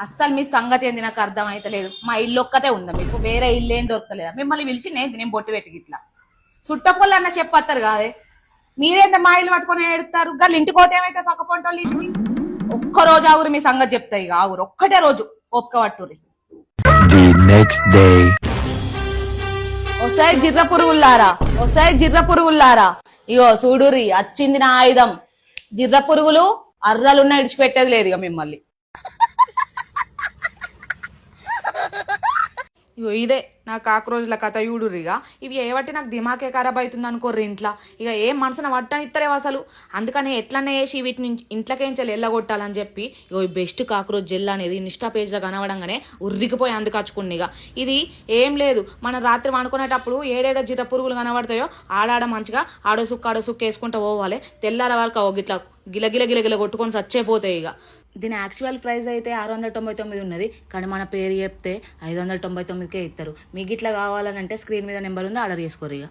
అస్సలు మీ సంగతి ఏంది? నాకు అర్థం లేదు మా ఇల్లు ఒక్కతే ఉందా మీకు? వేరే ఇల్లు ఏం దొరకలేదా? మిమ్మల్ని పిలిచి నేను నేను బొట్టు పెట్టి ఇట్లా చుట్టపొల్లు అన్న చెప్పత్తారు కాదే? మీరేంత మా ఇల్లు పట్టుకొని ఏడుతారు గల్లు ఇంటికి పోతే ఏమైతే పక్క పొంటోళ్ళు ఇంటికి? ఒక్క రోజు ఆగురు మీ సంగతి చెప్తాయి ఇక ఆగురు. ఒక్కటే రోజు ఒక్క పట్టురి The next day. ఒకసారి జిర్ర పురుగుల్లారా? ఒకసారి జిర్ర పురుగుల్లారా? ఇగో చూడురి వచ్చింది నా ఆయుధం. జిర్ర పురుగులు అర్రలున్న ఇడిచిపెట్టేది లేదు ఇక మిమ్మల్ని. ఇగో ఇదే నా కాక్రోజ్ల కథ యూడురిగా ఇవి ఏవట్టి నాకు దిమాకే ఖరాబ్ అవుతుంది అనుకోర్రి ఇంట్లో. ఇక ఏం మనసున వట్టని ఇస్తలేవు అసలు. అందుకని ఎట్లనే వేసి వీటిని ఇంట్లోకేంచాలి వెళ్ళగొట్టాలని చెప్పి ఇగో ఈ బెస్ట్ కాక్రోజ్ జెల్ అనేది ఇన్స్టా పేజ్లో కనబడంగానే ఉర్రికిపోయి అందుకచ్చుకుని ఇక ఇది ఏం లేదు. మనం రాత్రి వండుకునేటప్పుడు ఏడేడ జిర పురుగులు కనబడతాయో ఆడాడ మంచిగా ఆడో సుక్క ఆడో సుక్క వేసుకుంటూ పోవాలి. తెల్లార వరకు ఒక ఇట్లా గిల గిల గిల గిల కొట్టుకొని చచ్చేపోతాయి ఇక దీని యాక్చువల్ ప్రైస్ అయితే ఆరు వందల తొంభై తొమ్మిది ఉన్నది. కానీ మన పేరు చెప్తే ఐదు వందల తొంభై తొమ్మిదికే ఇస్తారు మీకు ఇట్లా కావాలనంటే స్క్రీన్ మీద నెంబర్ ఉంది ఆర్డర్ చేసుకోరు ఇక.